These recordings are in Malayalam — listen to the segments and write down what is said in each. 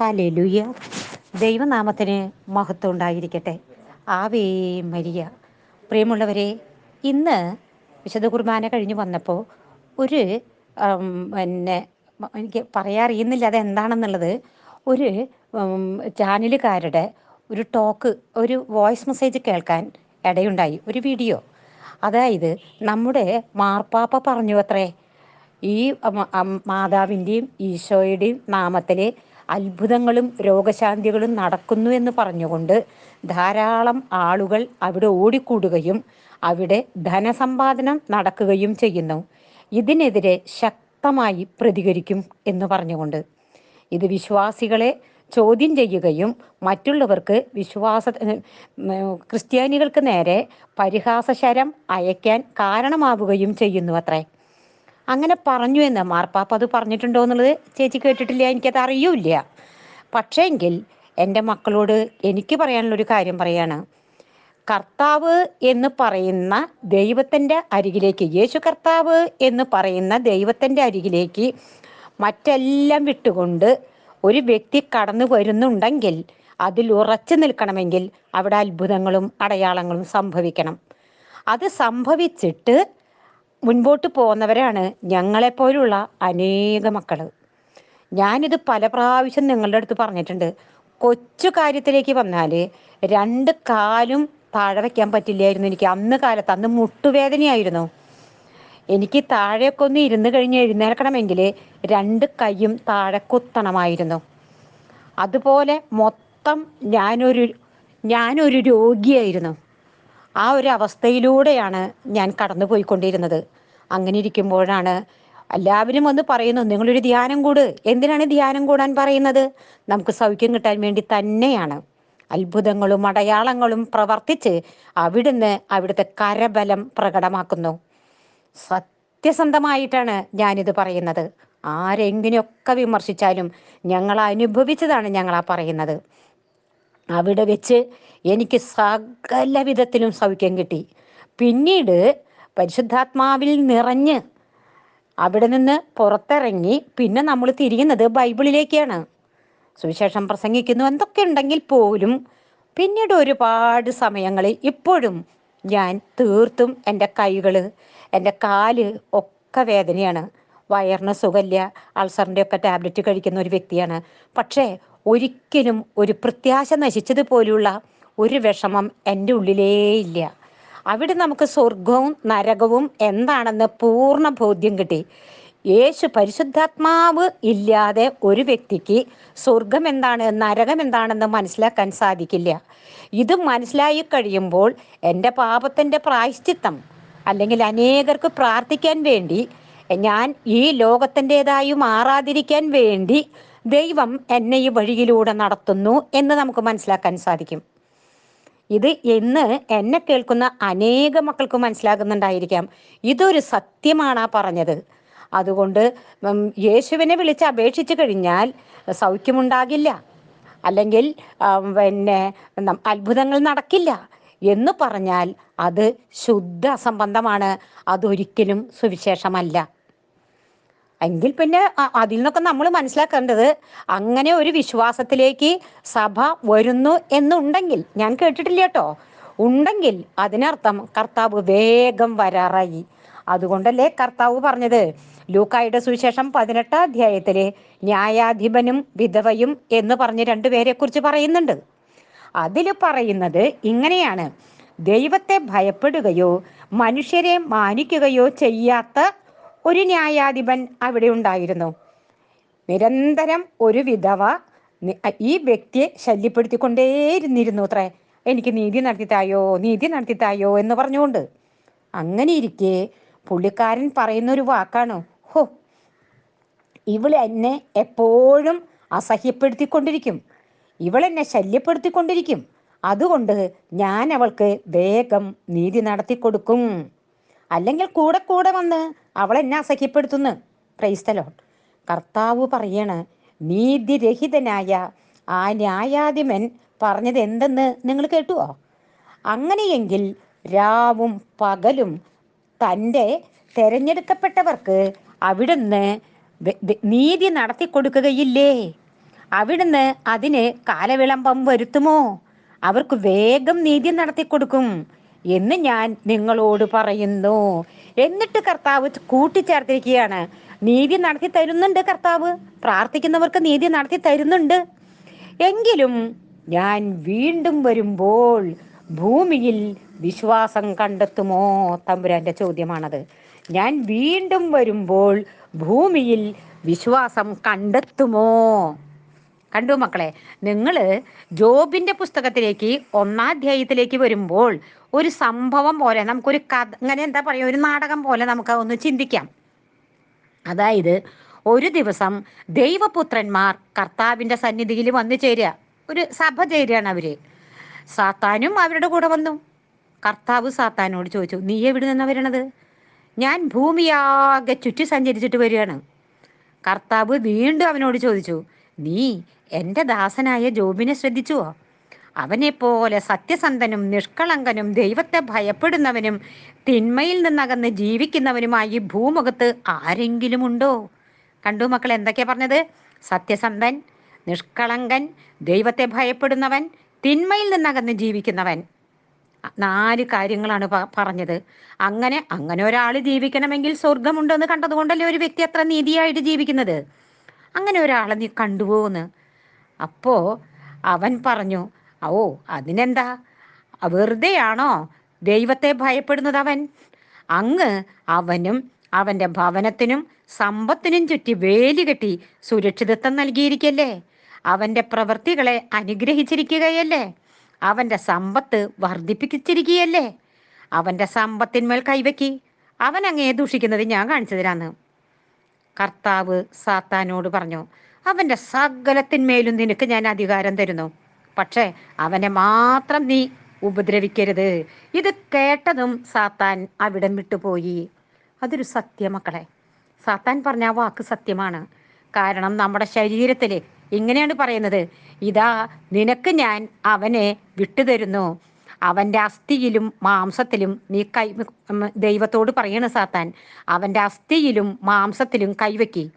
ഹാലേലുയ്യ ദൈവനാമത്തിന് മഹത്വം ഉണ്ടായിരിക്കട്ടെ. Ave Maria. പ്രിയമുള്ളവരെ ഇന്ന് വിശുദ്ധ കുർബാന കഴിഞ്ഞ് വന്നപ്പോൾ ഒരു പിന്നെ എനിക്ക് പറയാറിയുന്നില്ല അത് എന്താണെന്നുള്ളത് ഒരു ചാനലുകാരുടെ ഒരു ടോക്ക് ഒരു വോയിസ് മെസ്സേജ് കേൾക്കാൻ ഇടയുണ്ടായി. ഒരു വീഡിയോ. അതായത് നമ്മുടെ മാർപ്പാപ്പ പറഞ്ഞു അത്രേ. ഈ മാതാവിന്റെയും ഈശോയുടെയും നാമത്തിൽ അത്ഭുതങ്ങളും രോഗശാന്തികളും നടക്കുന്നു എന്ന് പറഞ്ഞുകൊണ്ട് ധാരാളം ആളുകൾ അവിടെ ഓടിക്കൂടുകയും അവിടെ ധനസമ്പാദനം നടക്കുകയും ചെയ്യുന്നു. ഇതിനെതിരെ ശക്തമായി പ്രതികരിക്കും എന്ന് പറഞ്ഞുകൊണ്ട്. ഇത് വിശ്വാസികളെ ചോദ്യം ചെയ്യുകയും മറ്റുള്ളവർക്ക് വിശ്വാസ ക്രിസ്ത്യാനികൾക്ക് നേരെ പരിഹാസശരം അയക്കാൻ കാരണമാവുകയും ചെയ്യുന്നു അത്രേ. അങ്ങനെ പറഞ്ഞു എന്ന് മാർപ്പാപ്പ അത് പറഞ്ഞിട്ടുണ്ടോ എന്നുള്ളത് ചേച്ചി കേട്ടിട്ടില്ല എനിക്കത് അറിയൂല പക്ഷേങ്കിൽ എന്റെ മക്കളോട് എനിക്ക് പറയാനുള്ളൊരു കാര്യം പറയാണ്. കർത്താവ് എന്ന് പറയുന്ന ദൈവത്തിന്റെ അരികിലേക്ക് യേശു കർത്താവ് എന്ന് പറയുന്ന ദൈവത്തിന്റെ അരികിലേക്ക് മറ്റെല്ലാം വിട്ടുകൊണ്ട് ഒരു വ്യക്തി കടന്നു വരുന്നുണ്ടെങ്കിൽ അതിൽ ഉറച്ചു നിൽക്കണമെങ്കിൽ അവിടെ അത്ഭുതങ്ങളും അടയാളങ്ങളും സംഭവിക്കണം. അത് സംഭവിച്ചിട്ട് മുൻപോട്ട് പോകുന്നവരാണ് ഞങ്ങളെപ്പോലുള്ള അനേക മക്കൾ ഞാനിത് പല പ്രാവശ്യം നിങ്ങളുടെ അടുത്ത് പറഞ്ഞിട്ടുണ്ട്. കൊച്ചു കാര്യത്തിലേക്ക് വന്നാൽ രണ്ട് കാലും താഴെ വയ്ക്കാൻ പറ്റില്ലായിരുന്നു എനിക്ക്. അന്ന് കാലത്ത് അന്ന് മുട്ടുവേദനയായിരുന്നു. എനിക്ക് താഴെയൊക്കെ ഒന്ന് ഇരുന്ന് കഴിഞ്ഞ് എഴുന്നേൽക്കണമെങ്കിൽ രണ്ട് കൈയും താഴെ കുത്തണമായിരുന്നു. അതുപോലെ മൊത്തം ഞാനൊരു ഞാനൊരു രോഗിയായിരുന്നു. ആ ഒരു അവസ്ഥയിലൂടെയാണ് ഞാൻ കടന്നു പോയിക്കൊണ്ടിരുന്നത് അങ്ങനെ ഇരിക്കുമ്പോഴാണ് എല്ലാവരും വന്ന് പറയുന്നു നിങ്ങളൊരു ധ്യാനം കൂട്. എന്തിനാണ് ധ്യാനം കൂടാൻ പറയുന്നത്? നമുക്ക് സൗഖ്യം കിട്ടാൻ വേണ്ടി തന്നെയാണ്. അത്ഭുതങ്ങളും അടയാളങ്ങളും പ്രവർത്തിച്ച് അവിടുന്ന് അവിടുത്തെ കരബലം പ്രകടമാക്കുന്നു. സത്യസന്ധമായിട്ടാണ് ഞാനിത് പറയുന്നത്. ആരെങ്ങനെയൊക്കെ വിമർശിച്ചാലും ഞങ്ങൾ അനുഭവിച്ചതാണ് ഞങ്ങളാ പറയുന്നത്. അവിടെ വെച്ച് എനിക്ക് സകല വിധത്തിലും സൗഖ്യം കിട്ടി. പിന്നീട് പരിശുദ്ധാത്മാവിൽ നിറഞ്ഞ് അവിടെ നിന്ന് പുറത്തിറങ്ങി പിന്നെ നമ്മൾ തിരിയുന്നത് ബൈബിളിലേക്കാണ്. സുവിശേഷം പ്രസംഗിക്കുന്നു. എന്തൊക്കെ ഉണ്ടെങ്കിൽ പോലും പിന്നീട് ഒരുപാട് സമയങ്ങളിൽ ഇപ്പോഴും ഞാൻ തീർത്തും എന്റെ കൈകൾ എന്റെ കാൽ ഒക്കെ വേദനയാണ്. വയറിന് സുഖമില്ല. അൾസറിന്റെ ഒക്കെ ടാബ്ലറ്റ് കഴിക്കുന്ന ഒരു വ്യക്തിയാണ്. പക്ഷേ ഒരിക്കലും ഒരു പ്രത്യാശ നശിച്ചതുപോലുള്ള ഒരു വിഷമം എന്റെ ഉള്ളിലേ ഇല്ല അവിടെ നമുക്ക് സ്വർഗവും നരകവും എന്താണെന്ന് പൂർണ ബോധ്യം കിട്ടി. യേശു പരിശുദ്ധാത്മാവ് ഇല്ലാതെ ഒരു വ്യക്തിക്ക് സ്വർഗം എന്താണ് നരകം എന്താണെന്ന് മനസ്സിലാക്കാൻ സാധിക്കില്ല. ഇത് മനസ്സിലായി കഴിയുമ്പോൾ എന്റെ പാപത്തിന്റെ പ്രായശ്ചിത്തം അല്ലെങ്കിൽ അനേകർക്ക് പ്രാർത്ഥിക്കാൻ വേണ്ടി ഞാൻ ഈ ലോകത്തിന്റെതായി മാറാതിരിക്കാൻ വേണ്ടി ദൈവം എന്നെ ഈ വഴിയിലൂടെ നടത്തുന്നു എന്ന് നമുക്ക് മനസ്സിലാക്കാൻ സാധിക്കും. ഇത് എന്ന് എന്നെ കേൾക്കുന്ന അനേക മക്കൾക്ക് മനസ്സിലാകുന്നുണ്ടായിരിക്കാം. ഇതൊരു സത്യമാണ് ആ പറഞ്ഞത്. അതുകൊണ്ട് യേശുവിനെ വിളിച്ച് അപേക്ഷിച്ചു കഴിഞ്ഞാൽ സൗഖ്യമുണ്ടാകില്ല. അല്ലെങ്കിൽ പിന്നെ അത്ഭുതങ്ങൾ നടക്കില്ല എന്ന് പറഞ്ഞാൽ അത് ശുദ്ധ അസംബന്ധമാണ് അതൊരിക്കലും സുവിശേഷമല്ല. എങ്കിൽ പിന്നെ അതിൽ നിന്നൊക്കെ നമ്മൾ മനസ്സിലാക്കേണ്ടത് അങ്ങനെ ഒരു വിശ്വാസത്തിലേക്ക് സഭ വരുന്നു എന്നുണ്ടെങ്കിൽ ഞാൻ കേട്ടിട്ടില്ല കേട്ടോ. ഉണ്ടെങ്കിൽ അതിനർത്ഥം കർത്താവ് വേഗം വരാറായി. അതുകൊണ്ടല്ലേ കർത്താവ് പറഞ്ഞത്? ലൂക്കായുടെ സുവിശേഷം പതിനെട്ടാം അധ്യായത്തിലെ ന്യായാധിപനും വിധവയും എന്ന് പറഞ്ഞ് രണ്ടുപേരെ കുറിച്ച് പറയുന്നുണ്ട്. അതിൽ പറയുന്നത് ഇങ്ങനെയാണ്. ദൈവത്തെ ഭയപ്പെടുകയോ മനുഷ്യരെ മാനിക്കുകയോ ചെയ്യാത്ത ഒരു ന്യായാധിപൻ അവിടെ ഉണ്ടായിരുന്നു. നിരന്തരം ഒരു വിധവ ഈ വ്യക്തിയെ ശല്യപ്പെടുത്തിക്കൊണ്ടേയിരുന്നിരുന്നു അത്രേ. എനിക്ക് നീതി നടത്തിത്തായോ നീതി നടത്തിത്തായോ എന്ന് പറഞ്ഞുകൊണ്ട്. അങ്ങനെ ഇരിക്കെ പുള്ളിക്കാരൻ പറയുന്ന ഒരു വാക്കാണ് ഹോ ഇവൾ എന്നെ എപ്പോഴും അസഹ്യപ്പെടുത്തിക്കൊണ്ടിരിക്കും. ഇവൾ എന്നെ ശല്യപ്പെടുത്തിക്കൊണ്ടിരിക്കും. അതുകൊണ്ട് ഞാൻ അവൾക്ക് വേഗം നീതി നടത്തി കൊടുക്കും അല്ലെങ്കിൽ കൂടെ കൂടെ വന്ന് അവൾ എന്നെ അസഹ്യപ്പെടുത്തുന്നു ക്രൈസ്തലോ കർത്താവ് പറയണ് നീതിരഹിതനായ ആ ന്യായാധിപൻ പറഞ്ഞത് എന്തെന്ന് നിങ്ങൾ കേട്ടുവോ? അങ്ങനെയെങ്കിൽ രാവും പകലും തന്റെ തെരഞ്ഞെടുക്കപ്പെട്ടവർക്ക് അവിടുന്ന് നീതി നടത്തി കൊടുക്കുകയില്ലേ? അവിടുന്ന് അതിന് കാലവിളംബം വരുത്തുമോ? അവർക്ക് വേഗം നീതി നടത്തി കൊടുക്കും എന്ന് ഞാൻ നിങ്ങളോട് പറയുന്നു. എന്നിട്ട് കർത്താവ് കൂട്ടിച്ചേർത്തിരിക്കുകയാണ്. നീതി നടത്തി തരുന്നുണ്ട് കർത്താവ്. പ്രാർത്ഥിക്കുന്നവർക്ക് നീതി നടത്തി തരുന്നുണ്ട്. എങ്കിലും ഞാൻ വീണ്ടും വരുമ്പോൾ ഭൂമിയിൽ വിശ്വാസം കണ്ടെത്തുമോ? തമ്പുരാന്റെ ചോദ്യമാണത്. ഞാൻ വീണ്ടും വരുമ്പോൾ ഭൂമിയിൽ വിശ്വാസം കണ്ടെത്തുമോ? കണ്ടു മക്കളെ നിങ്ങൾ ജോബിന്റെ പുസ്തകത്തിലേക്ക് ഒന്നാധ്യായത്തിലേക്ക് വരുമ്പോൾ ഒരു സംഭവം പോലെ നമുക്കൊരു കഥ അങ്ങനെ എന്താ പറയുക ഒരു നാടകം പോലെ നമുക്ക് ഒന്ന് ചിന്തിക്കാം. അതായത് ഒരു ദിവസം ദൈവപുത്രന്മാർ കർത്താവിന്റെ സന്നിധിയിൽ വന്നു ചേരുക. ഒരു സഭ ചേരുകയാണ് അവർ. സാത്താനും അവരുടെ കൂടെ വന്നു. കർത്താവ് സാത്താനോട് ചോദിച്ചു നീ എവിടെ നിന്ന് വരണത്? ഞാൻ ഭൂമിയാകെ ചുറ്റി സഞ്ചരിച്ചിട്ട് വരികയാണ്. കർത്താവ് വീണ്ടും അവനോട് ചോദിച്ചു നീ എന്റെ ദാസനായ ജോബിനെ ശ്രദ്ധിച്ചുവോ? അവനെപ്പോലെ സത്യസന്ധനും നിഷ്കളങ്കനും ദൈവത്തെ ഭയപ്പെടുന്നവനും തിന്മയിൽ നിന്നകന്ന് ജീവിക്കുന്നവനുമായി ഭൂമുഖത്ത് ആരെങ്കിലും ഉണ്ടോ കണ്ടു മക്കൾ എന്തൊക്കെയാ പറഞ്ഞത്? സത്യസന്ധൻ നിഷ്കളങ്കൻ ദൈവത്തെ ഭയപ്പെടുന്നവൻ തിന്മയിൽ നിന്നകന്ന് ജീവിക്കുന്നവൻ. നാല് കാര്യങ്ങളാണ് പറഞ്ഞത്. അങ്ങനെ അങ്ങനെ ഒരാൾ ജീവിക്കണമെങ്കിൽ സ്വർഗമുണ്ടെന്ന് കണ്ടതുകൊണ്ടല്ലേ ഒരു വ്യക്തി അത്ര നീതിയായിട്ട് ജീവിക്കുന്നത്? അങ്ങനെ ഒരാളെ നീ കണ്ടുപോകുന്നു അപ്പോ അവൻ പറഞ്ഞു ഓ അതിനെന്താ? വെറുതെയാണോ ദൈവത്തെ ഭയപ്പെടുന്നത് അവൻ? അങ്ങ് അവനും അവന്റെ ഭവനത്തിനും സമ്പത്തിനും ചുറ്റി വേലി കെട്ടി സുരക്ഷിതത്വം നൽകിയിരിക്കല്ലേ? അവന്റെ പ്രവൃത്തികളെ അനുഗ്രഹിച്ചിരിക്കുകയല്ലേ? അവന്റെ സമ്പത്ത് വർദ്ധിപ്പിച്ചിരിക്കുകയല്ലേ? അവന്റെ സമ്പത്തിന്മേൽ കൈവക്കി. അവൻ അങ്ങേ ദൂഷിക്കുന്നത് ഞാൻ കാണിച്ചു തരാന്ന് കർത്താവ് സാത്താനോട് പറഞ്ഞു അവന്റെ സകലത്തിന്മേലും നിനക്ക് ഞാൻ അധികാരം തരുന്നു. പക്ഷേ അവനെ മാത്രം നീ ഉപദ്രവിക്കരുത്. ഇത് കേട്ടതും സാത്താൻ അവിടം വിട്ടുപോയി. അതൊരു സത്യമക്കളെ സാത്താൻ പറഞ്ഞ ആ വാക്ക് സത്യമാണ്. കാരണം നമ്മുടെ ശരീരത്തിൽ ഇങ്ങനെയാണ് പറയുന്നത്. ഇതാ നിനക്ക് ഞാൻ അവനെ വിട്ടുതരുന്നു. അവന്റെ അസ്ഥിയിലും മാംസത്തിലും നീ കൈ ദൈവത്തോട് പറയണ സാത്താൻ. അവന്റെ അസ്ഥിയിലും മാംസത്തിലും കൈവയ്ക്കി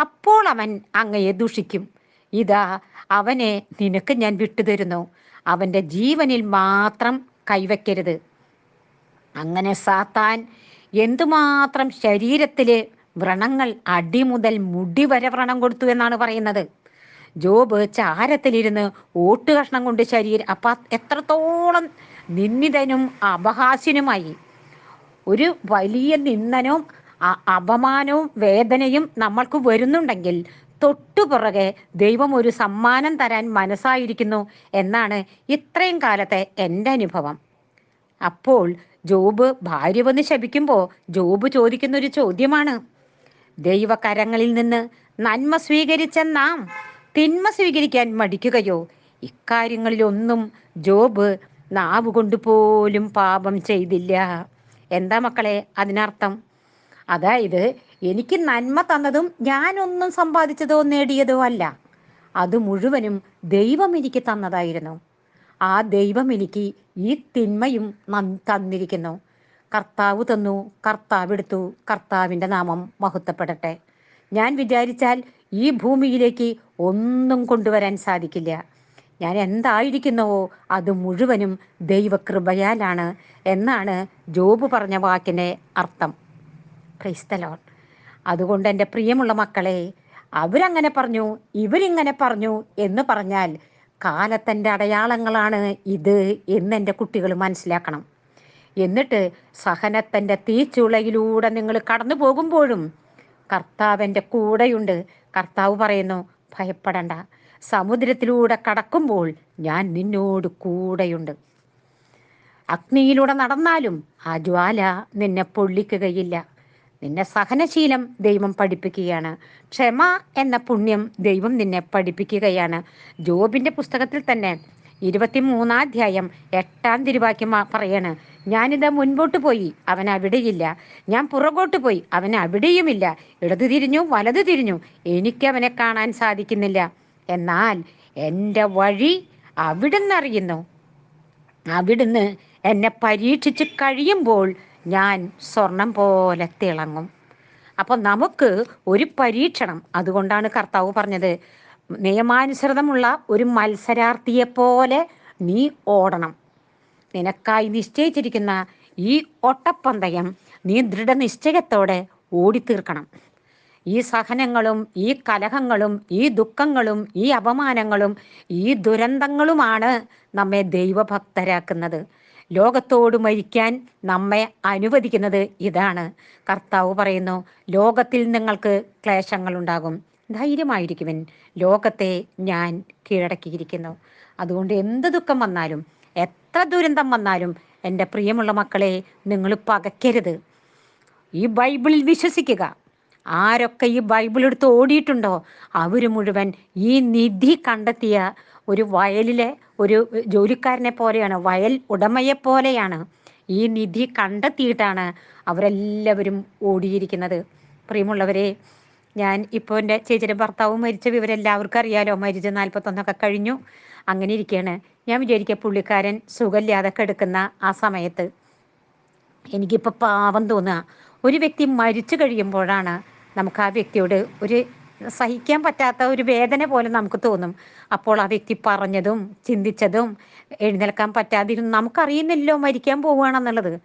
അപ്പോൾ അവൻ അങ്ങയെ ദുഷിക്കും. ഇതാ അവനെ നിനക്ക് ഞാൻ വിട്ടുതരുന്നു. അവന്റെ ജീവനിൽ മാത്രം കൈവയ്ക്കരുത്. അങ്ങനെ സാത്താൻ എന്തുമാത്രം ശരീരത്തിലെ വ്രണങ്ങൾ അടി മുതൽ മുടി വരെ വ്രണം കൊടുത്തു എന്നാണ് പറയുന്നത്. ജോബ് ചാരത്തിലിരുന്ന് ഓട്ടുകഷ്ണം കൊണ്ട് ശരീരം അപ്പം എത്രത്തോളം നിന്ദിതനും അപഹാസ്യനുമായി. ഒരു വലിയ നിന്ദനവും അപമാനവും വേദനയും നമ്മൾക്ക് വരുന്നുണ്ടെങ്കിൽ തൊട്ടുപുറകെ ദൈവം ഒരു സമ്മാനം തരാൻ മനസ്സായിരിക്കുന്നു എന്നാണ് ഇത്രയും കാലത്തെ എന്റെ അനുഭവം. അപ്പോൾ ജോബ് ഭാര്യ വന്ന് ശപിക്കുമ്പോൾ ജോബ് ചോദിക്കുന്ന ഒരു ചോദ്യമാണ്. ദൈവകരങ്ങളിൽ നിന്ന് നന്മ സ്വീകരിച്ച നാം തിന്മ സ്വീകരിക്കാൻ മടിക്കുകയോ? ഇക്കാര്യങ്ങളിലൊന്നും ജോബ് നാവ് കൊണ്ടുപോലും പാപം ചെയ്തില്ല. എന്താ മക്കളെ അതിനർത്ഥം? അതായത് എനിക്ക് നന്മ തന്നതും ഞാനൊന്നും സമ്പാദിച്ചതോ നേടിയതോ അല്ല. അത് മുഴുവനും ദൈവം എനിക്ക് തന്നതായിരുന്നു. ആ ദൈവം എനിക്ക് ഈ തിന്മയും തന്നിരിക്കുന്നു. കർത്താവ് തന്നു കർത്താവ് എടുത്തു കർത്താവിന്റെ നാമം മഹത്വപ്പെടട്ടെ. ഞാൻ വിചാരിച്ചാൽ ഈ ഭൂമിയിലേക്ക് ഒന്നും കൊണ്ടുവരാൻ സാധിക്കില്ല. ഞാൻ എന്തായിരിക്കുന്നുവോ അത് മുഴുവനും ദൈവകൃപയാലാണ് എന്നാണ് ജോബ് പറഞ്ഞ വാക്കിന്റെ അർത്ഥം. ക്രൈസ്തലോൺ അതുകൊണ്ട് എന്റെ പ്രിയമുള്ള മക്കളെ അവരങ്ങനെ പറഞ്ഞു ഇവരിങ്ങനെ പറഞ്ഞു എന്ന് പറഞ്ഞാൽ കാലത്തിന്റെ അടയാളങ്ങളാണ് ഇത് എന്ന് എന്റെ കുട്ടികൾ മനസ്സിലാക്കണം. എന്നിട്ട് സഹനത്തിന്റെ തീച്ചുളയിലൂടെ നിങ്ങൾ കടന്നു പോകുമ്പോഴും കർത്താവിന്റെ കൂടെയുണ്ട്. കർത്താവ് പറയുന്നു ഭയപ്പെടണ്ട. സമുദ്രത്തിലൂടെ കടക്കുമ്പോൾ ഞാൻ നിന്നോട് കൂടെയുണ്ട്. അഗ്നിയിലൂടെ നടന്നാലും ആ ജ്വാല നിന്നെ പൊള്ളിക്കുകയില്ല. നിന്നെ സഹനശീലം ദൈവം പഠിപ്പിക്കുകയാണ്. ക്ഷമ എന്ന പുണ്യം ദൈവം നിന്നെ പഠിപ്പിക്കുകയാണ്. ജോബിന്റെ പുസ്തകത്തിൽ തന്നെ ഇരുപത്തിമൂന്നാധ്യായം എട്ടാം തിരുവാക്യം പറയാണ് ഞാനിത് മുൻപോട്ട് പോയി അവൻ അവിടെയില്ല. ഞാൻ പുറകോട്ട് പോയി അവൻ അവിടെയുമില്ല. ഇടതു തിരിഞ്ഞു വലതു തിരിഞ്ഞു. എനിക്ക് അവനെ കാണാൻ സാധിക്കുന്നില്ല. എന്നാൽ എന്റെ വഴി അവിടുന്ന് അറിയുന്നു. അവിടുന്ന് എന്നെ പരീക്ഷിച്ച് കഴിയുമ്പോൾ ഞാൻ സ്വർണം പോലെ തിളങ്ങും. അപ്പോൾ നമുക്ക് ഒരു പരീക്ഷണം. അതുകൊണ്ടാണ് കർത്താവ് പറഞ്ഞത് നിയമാനുസൃതമുള്ള ഒരു മത്സരാർത്ഥിയെ പോലെ നീ ഓടണം. നിനക്കായി നിശ്ചയിച്ചിരിക്കുന്ന ഈ ഓട്ടപ്പന്തയം നീ ദൃഢനിശ്ചയത്തോടെ ഓടിത്തീർക്കണം. ഈ സഹനങ്ങളും ഈ കലഹങ്ങളും ഈ ദുഃഖങ്ങളും ഈ അപമാനങ്ങളും ഈ ദുരന്തങ്ങളുമാണ് നമ്മെ ദൈവഭക്തരാക്കുന്നത്. ലോകത്തോട് മരിക്കാൻ നമ്മെ അനുവദിക്കുന്നത് ഇതാണ്. കർത്താവ് പറയുന്നു ലോകത്തിൽ നിങ്ങൾക്ക് ക്ലേശങ്ങൾ ഉണ്ടാകും ധൈര്യമായിരിക്കുവൻ. ലോകത്തെ ഞാൻ കീഴടക്കിയിരിക്കുന്നു. അതുകൊണ്ട് എന്ത് ദുഃഖം വന്നാലും എത്ര ദുരന്തം വന്നാലും എന്റെ പ്രിയമുള്ള മക്കളെ നിങ്ങൾ പകയ്ക്കരുത് ഈ ബൈബിളിൽ വിശ്വസിക്കുക. ആരൊക്കെ ഈ ബൈബിൾ എടുത്ത് ഓടിയിട്ടുണ്ടോ അവർ മുഴുവൻ ഈ നിധി കണ്ടെത്തിയ ഒരു വയലിലെ ഒരു ജോലിക്കാരനെ പോലെയാണ് വയൽ ഉടമയെ പോലെയാണ് ഈ നിധി കണ്ടെത്തിയിട്ടാണ് അവരെല്ലാവരും ഓടിയിരിക്കുന്നത്. പ്രിയമുള്ളവരെ ഞാൻ ഇപ്പോൾ എന്റെ ചേച്ചിയുടെ ഭർത്താവ് മരിച്ച വിവരം എല്ലാവർക്കും അറിയാലോ. മരിച്ച നാൽപ്പത്തൊന്നൊക്കെ കഴിഞ്ഞു. അങ്ങനെ ഇരിക്കുകയാണ് ഞാൻ വിചാരിക്കുക പുള്ളിക്കാരൻ സുഖമില്ലാതെ കിടക്കുന്ന ആ സമയത്ത്. എനിക്കിപ്പോൾ പാവം തോന്നുക. ഒരു വ്യക്തി മരിച്ചു കഴിയുമ്പോഴാണ് നമുക്ക് ആ വ്യക്തിയോട് ഒരു സഹിക്കാൻ പറ്റാത്ത ഒരു വേദന പോലെ നമുക്ക് തോന്നും. അപ്പോൾ ആ വ്യക്തി പറഞ്ഞതും ചിന്തിച്ചതും എഴുന്നേൽക്കാൻ പറ്റാതിരുന്നു നമുക്കറിയുന്നില്ലോ മരിക്കാൻ പോവുകയാണെന്നുള്ളത്.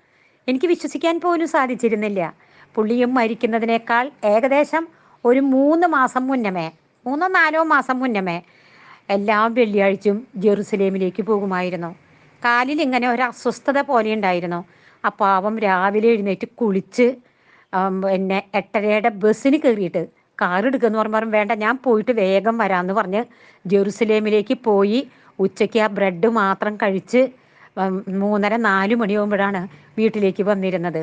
എനിക്ക് വിശ്വസിക്കാൻ പോലും സാധിച്ചിരുന്നില്ല. പുള്ളിയും മരിക്കുന്നതിനേക്കാൾ ഏകദേശം ഒരു മൂന്ന് മാസം മുന്നമേ മൂന്നോ നാലോ മാസം മുന്നമേ എല്ലാ വെള്ളിയാഴ്ചയും ജെറുസലേമിലേക്ക് പോകുമായിരുന്നു. കാലിൽ ഇങ്ങനെ ഒരു അസ്വസ്ഥത പോലെ ഉണ്ടായിരുന്നു. ആ പാവം രാവിലെ എഴുന്നേറ്റ് കുളിച്ച് പിന്നെ എട്ടരയുടെ ബസ്സിന് കയറിയിട്ട് കാർ എടുക്കുമെന്ന് പറഞ്ഞു വേണ്ട ഞാൻ പോയിട്ട് വേഗം വരാമെന്ന് പറഞ്ഞ് ജെറുസലേമിലേക്ക് പോയി ഉച്ചയ്ക്ക് ആ ബ്രെഡ് മാത്രം കഴിച്ച് മൂന്നര നാല് മണിയാകുമ്പോഴാണ് വീട്ടിലേക്ക് വന്നിരുന്നത്.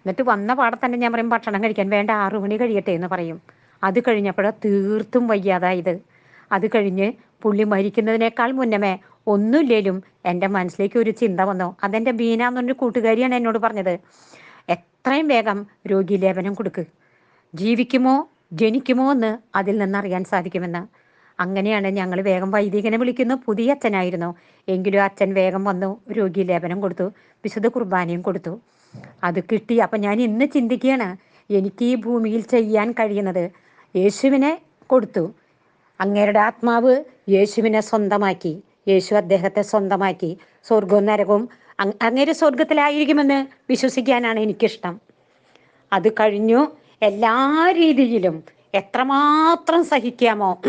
എന്നിട്ട് വന്ന പാടെ തന്നെ ഞാൻ പറയും ഭക്ഷണം കഴിക്കാൻ വേണ്ട ആറു മണി കഴിയട്ടെ എന്ന് പറയും. അത് കഴിഞ്ഞപ്പോൾ തീർത്തും വയ്യാതായത് അത് കഴിഞ്ഞ് പുള്ളി മരിക്കുന്നതിനേക്കാൾ മുന്നമേ ഒന്നുമില്ലേലും എന്റെ മനസ്സിലേക്ക് ഒരു ചിന്ത വന്നു. അതെന്റെ ബീന എന്നൊരു കൂട്ടുകാരിയാണ് എന്നോട് പറഞ്ഞത്. എത്രയും വേഗം രോഗി ലേപനം കൊടുക്ക്. ജീവിക്കുമോ ജനിക്കുമോ എന്ന് അതിൽ നിന്ന് അറിയാൻ സാധിക്കുമെന്ന്. അങ്ങനെയാണ് ഞങ്ങൾ വേഗം വൈദികനെ വിളിക്കുന്നു. പുതിയ അച്ഛനായിരുന്നു. എങ്കിലും അച്ഛൻ വേഗം വന്നു രോഗി ലേപനം കൊടുത്തു. വിശുദ്ധ കുർബാനയും കൊടുത്തു. അത് കിട്ടി. അപ്പം ഞാൻ ഇന്ന് ചിന്തിക്കുകയാണ് എനിക്ക് ഈ ഭൂമിയിൽ ചെയ്യാൻ കഴിയുന്നത് യേശുവിനെ കൊടുത്തു. അങ്ങേരുടെ ആത്മാവ് യേശുവിനെ സ്വന്തമാക്കി. യേശു അദ്ദേഹത്തെ സ്വന്തമാക്കി. സ്വർഗവും നരകവും അങ്ങേര് സ്വർഗത്തിലായിരിക്കുമെന്ന് വിശ്വസിക്കാനാണ് എനിക്കിഷ്ടം. അത് കഴിഞ്ഞു. എല്ലാ രീതിയിലും എത്രമാത്രം സഹിക്കാമോ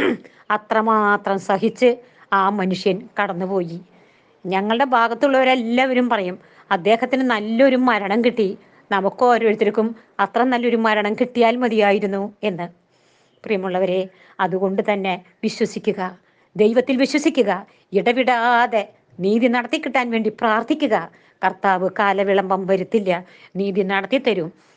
അത്രമാത്രം സഹിച്ച് ആ മനുഷ്യൻ കടന്നുപോയി. ഞങ്ങളുടെ ഭാഗത്തുള്ളവരെല്ലാവരും പറയും അദ്ദേഹത്തിന് നല്ലൊരു മരണം കിട്ടി. നമുക്ക് ഓരോരുത്തർക്കും അത്ര നല്ലൊരു മരണം കിട്ടിയാൽ മതിയായിരുന്നു എന്ന്. പ്രിയമുള്ളവരെ അതുകൊണ്ട് തന്നെ വിശ്വസിക്കുക ദൈവത്തിൽ വിശ്വസിക്കുക ഇടവിടാതെ നീതി നടത്തി കിട്ടാൻ വേണ്ടി പ്രാർത്ഥിക്കുക. കർത്താവ് കാലവിളംബം വരുത്തില്ല. നീതി നടത്തി തരും